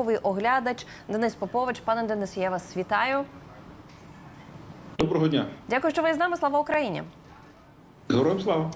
військовий оглядач Денис Попович. Пане Денис, я вас вітаю. Доброго дня. Дякую, що ви з нами. Слава Україні. Героям слава.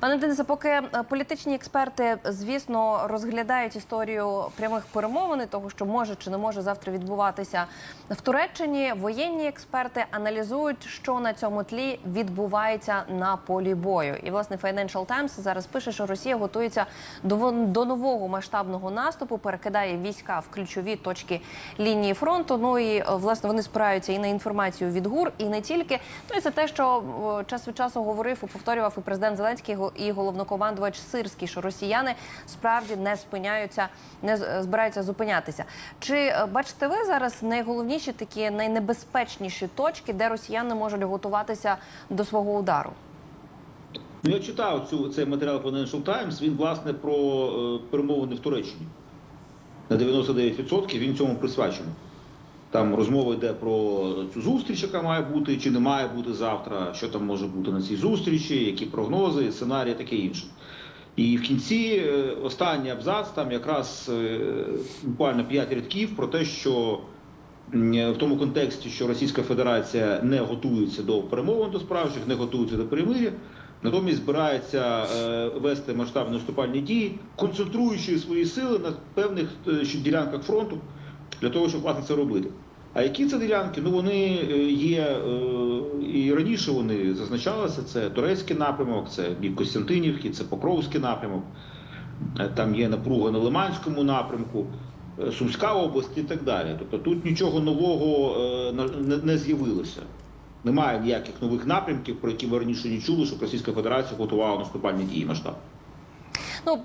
Пане Денисе, поки е, політичні експерти, звісно, розглядають історію прямих перемовин, того, що може чи не може завтра відбуватися в Туреччині, воєнні експерти аналізують, що на цьому тлі відбувається на полі бою. І власне Financial Times зараз пише, що Росія готується до, до нового масштабного наступу, перекидає війська в ключові точки лінії фронту. Ну і е, власне вони спираються і на інформацію від ГУР, і не тільки. Ну і це те, що е, час від часу говорив і повторював і президент Зеленський і головнокомандувач Сирський, що росіяни справді не спиняються, не збираються зупинятися. Чи е, бачите ви зараз найголовніші такі найнебезпечніші точки, де росіяни можуть готуватися до свого удару? Ну, я читав цю цей матеріал Financial Times. Він власне про е, перемовини в Туреччині. На 99% він цьому присвячений. Там розмова йде про цю зустріч, яка має бути чи не має бути завтра, що там може бути на цій зустрічі, які прогнози, сценарії, таке інше. І в кінці е, останній абзац, там якраз е, буквально 5 рядків про те, що в тому контексті, що Російська Федерація не готується до перемовин до справжніх, не готується до перемир'я, натомість збирається е, вести масштабні наступальні дії, концентруючи свої сили на певних е, ділянках фронту для того, щоб власне це робити. А які це ділянки? Ну вони е, є е, і раніше вони зазначалися. Це турецький напрямок, це бік Костянтинівки, це Покровський напрямок. Е, Там є напруга на Лиманському напрямку, Сумська область і так далі. Тобто тут нічого нового не, з'явилося. Немає ніяких нових напрямків, про які ви раніше не чули, щоб Російська Федерація готувала наступальні дії масштабні. Ну,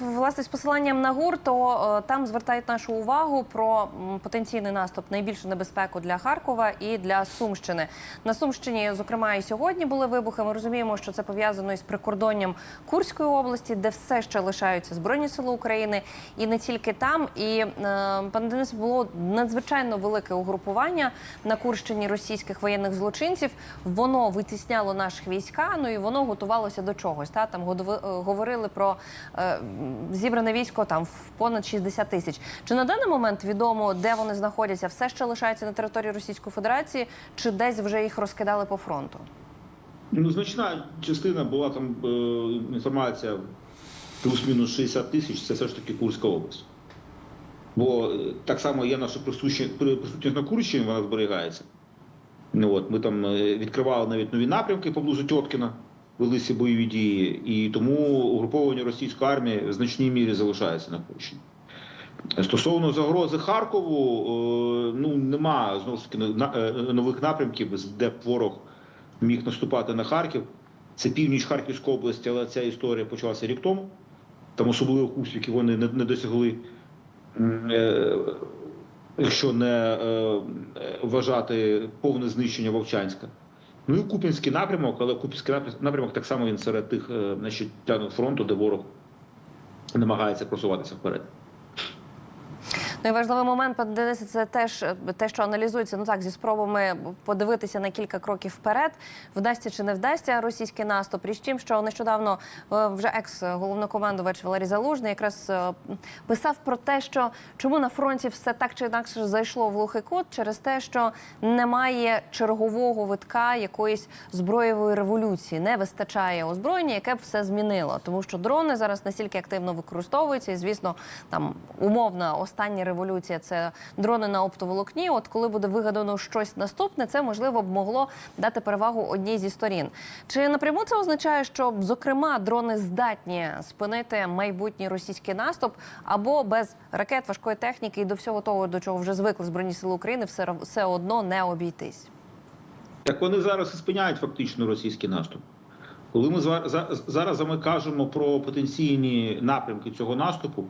власне, з посиланням на ГУР, то е, там звертають нашу увагу про потенційний наступ, найбільшу небезпеку для Харкова і для Сумщини. На Сумщині, зокрема, і сьогодні були вибухи. Ми розуміємо, що це пов'язано із прикордонням Курської області, де все ще лишаються Збройні Сили України, і не тільки там. І е, пане Денис, було надзвичайно велике угрупування на Курщині російських воєнних злочинців. Воно витісняло наших війська. Ну і воно готувалося до чогось. Та там е, говорили про зібране військо там в понад 60 тисяч. Чи на даний момент відомо, де вони знаходяться? Все ще лишається на території Російської Федерації, чи десь вже їх розкидали по фронту? Ну, значна частина була там е, інформація плюс-мінус 60 тисяч, це все ж таки Курська область. Бо е, так само є наша присутність, присутність на Курщині, вона зберігається. Ну, от, ми там е, відкривали навіть нові напрямки поблизу Тьоткіна, велися бойові дії, і тому угруповання російської армії в значній мірі залишається на Курщині. Стосовно загрози Харкову, е, ну нема знову ж таки е, нових напрямків, де б ворог міг наступати на Харків. Це північ Харківської області, але ця історія почалася рік тому. Там особливих успіхів вони не, досягли. Е, Якщо не вважати повне знищення Вовчанська. Ну і Купінський напрямок, але Купінський напрямок- так само він серед тих е, значить, фронту, де ворог намагається просуватися вперед. Ну і важливий момент, Денисе, це теж те, що аналізується ну так зі спробами подивитися на кілька кроків вперед, вдасться чи не вдасться російський наступ. Річ тим, що нещодавно е, вже екс-головнокомандувач Валерій Залужний якраз е, писав про те, що чому на фронті все так чи інакше зайшло в глухий кут? Через те, що немає чергового витка якоїсь зброєвої революції, не вистачає озброєння, яке б все змінило, тому що дрони зараз настільки активно використовуються, і звісно, там умовна остання революція це дрони на оптоволокні. От коли буде вигадано щось наступне, це можливо б могло дати перевагу одній зі сторін. Чи напряму це означає, що зокрема дрони здатні спинити майбутній російський наступ, або без ракет, важкої техніки і до всього того, до чого вже звикли збройні сили України, все, все одно не обійтись? Так вони зараз і спиняють фактично російський наступ. Коли ми зараз ми кажемо про потенційні напрямки цього наступу,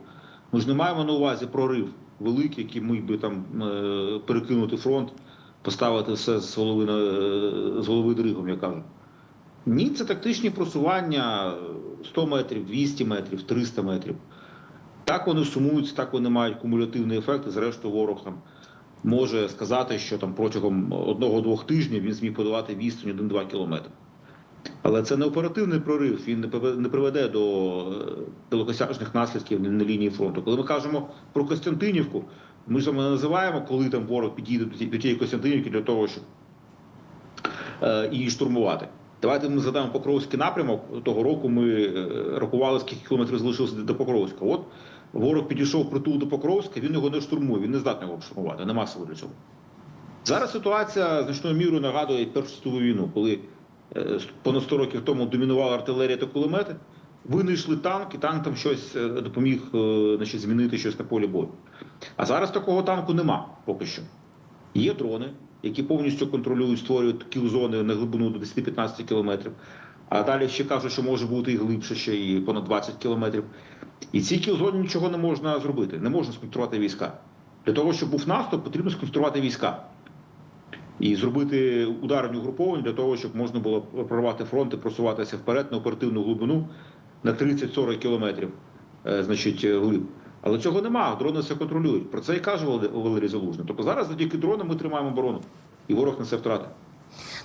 ми ж не маємо на увазі прорив великий, який міг би там е, перекинути фронт, поставити все з голови, на- з голови дригом, я кажу. Ні, це тактичні просування 100 метрів, 200 метрів, 300 метрів. Так вони сумуються, так вони мають кумулятивний ефект, і зрештою ворог там може сказати, що там протягом одного-двох тижнів він зміг подолати відстань 1-2 кілометри. Але це не оперативний прорив, він не приведе до е, далекосяжних наслідків на лінії фронту. Коли ми кажемо про Костянтинівку, Ми ж не називаємо, коли там ворог підійде до тієї Костянтинівки для того, щоб е, її штурмувати. Давайте ми згадаємо Покровський напрямок. Того року ми е, рахували, скільки кілометрів залишилося до Покровська. От ворог підійшов притул до Покровська, він його не штурмує, він не здатний його штурмувати, нема сили для цього. Зараз ситуація значною мірою нагадує Першу світову війну, коли понад 100 років тому домінувала артилерія та кулемети. Винайшли танк, і танк там щось е, допоміг е, значить, змінити щось на полі бою. А зараз такого танку нема поки що. Є дрони, які повністю контролюють, створюють кіл-зони на глибину до 10-15 кілометрів. А далі ще кажуть, що може бути і глибше, ще і понад 20 кілометрів. І ці кіл-зони нічого не можна зробити, не можна сконцентрувати війська. Для того, щоб був наступ, потрібно сконцентрувати війська і зробити ударні угруповання для того, щоб можна було прорвати фронт і просуватися вперед на оперативну глибину на 30-40 кілометрів, е, значить, е, глиб. Але цього нема, дрони все контролюють. Про це і каже Валерій- Залужний. Тобто зараз завдяки дронам ми тримаємо оборону, і ворог несе втрати.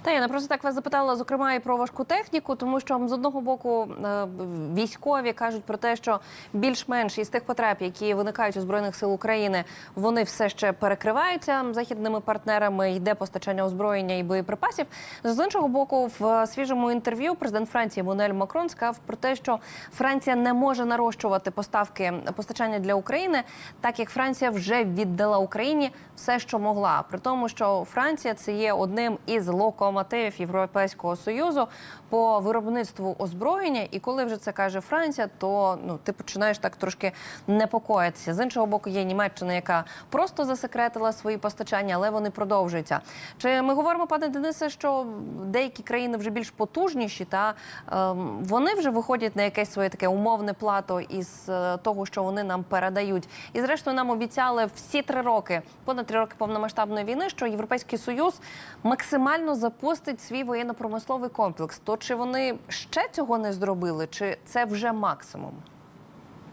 Та я не просто так вас запитала, зокрема, і про важку техніку, тому що з одного боку е, військові кажуть про те, що більш-менш із тих потреб, які виникають у збройних сил України, вони все ще перекриваються західними партнерами. Йде постачання озброєння і боєприпасів. З іншого боку, в свіжому інтерв'ю президент Франції Еммануель Макрон сказав про те, що Франція не може нарощувати поставки постачання для України, так як Франція вже віддала Україні все, що могла. При тому, що Франція це є одним із локомотивів Європейського союзу по виробництву озброєння. І коли вже це каже Франція, то ну ти починаєш так трошки непокоїтися. З іншого боку, є Німеччина, яка просто засекретила свої постачання, але вони продовжуються. Чи ми говоримо, пане Денисе, що деякі країни вже більш потужніші, та ем, вони вже виходять на якесь своє таке умовне плато із е, того, що вони нам передають. І зрештою нам обіцяли всі три роки, понад три роки повномасштабної війни, що Європейський Союз максимально запустить свій воєнно-промисловий комплекс. То чи вони ще цього не зробили, чи це вже максимум?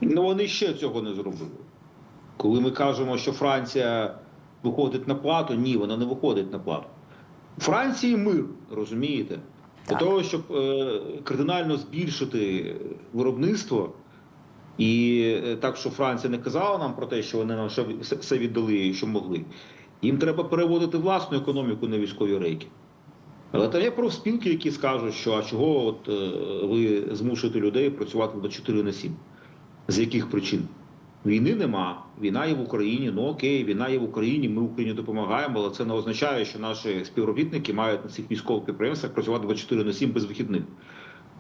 Ну вони ще цього не зробили. Коли ми кажемо, що Франція виходить на плату, ні, вона не виходить на плату. Франції мир, розумієте? Для того, щоб е, кардинально збільшити виробництво, і е, так, що Франція не казала нам про те, що вони нам все- все віддали, що могли. Їм треба переводити власну економіку на військові рейки. Але там є профспілки, які скажуть, що а чого от, е, ви змушуєте людей працювати 24 на 7? З яких причин? Війни нема. Війна є в Україні. Ну окей, війна є в Україні. Ми Україні допомагаємо, але це не означає, що наші співробітники мають на цих військових підприємствах працювати 24 на 7 без вихідних.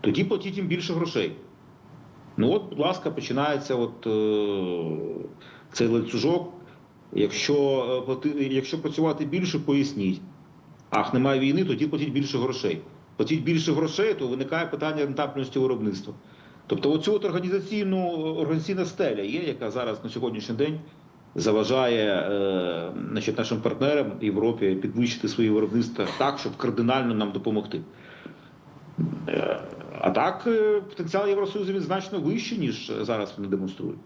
Тоді платіть їм більше грошей. Ну от, будь ласка, починається от, е, цей ланцюжок. Якщо, е, якщо працювати більше, поясніть. Ах, немає війни, тоді платіть більше грошей. Платіть більше грошей, то виникає питання рентабельності виробництва. Тобто, оцю от організаційну організаційна стеля є, яка зараз на сьогоднішній день заважає е, значить, нашим партнерам Європі підвищити свої виробництва так, щоб кардинально нам допомогти. Е, а так, е, потенціал Євросоюзу він значно вищий, ніж зараз вони демонструють.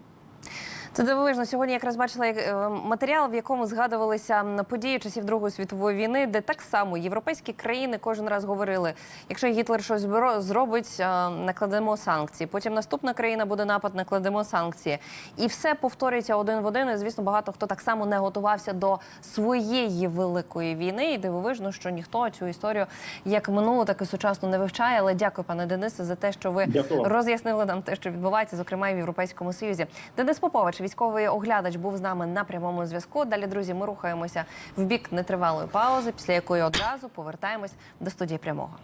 Це дивовижно. Сьогодні якраз бачила як, е, матеріал, в якому згадувалися події часів Другої світової війни, де так само європейські країни кожен раз говорили: якщо Гітлер щось зробить, е, накладемо санкції. Потім наступна країна буде напад, накладемо санкції. І все повторюється один в один. І, звісно, багато хто так само не готувався до своєї великої війни. І дивовижно, що ніхто цю історію як минулу, так і сучасну не вивчає. Але дякую, пане Денисе, за те, що ви Дякую роз'яснили нам те, що відбувається, зокрема і в Європейському Союзі. Денис Попович, військовий оглядач, був з нами на прямому зв'язку. Далі, друзі, ми рухаємося в бік нетривалої паузи, після якої одразу повертаємось до студії прямого.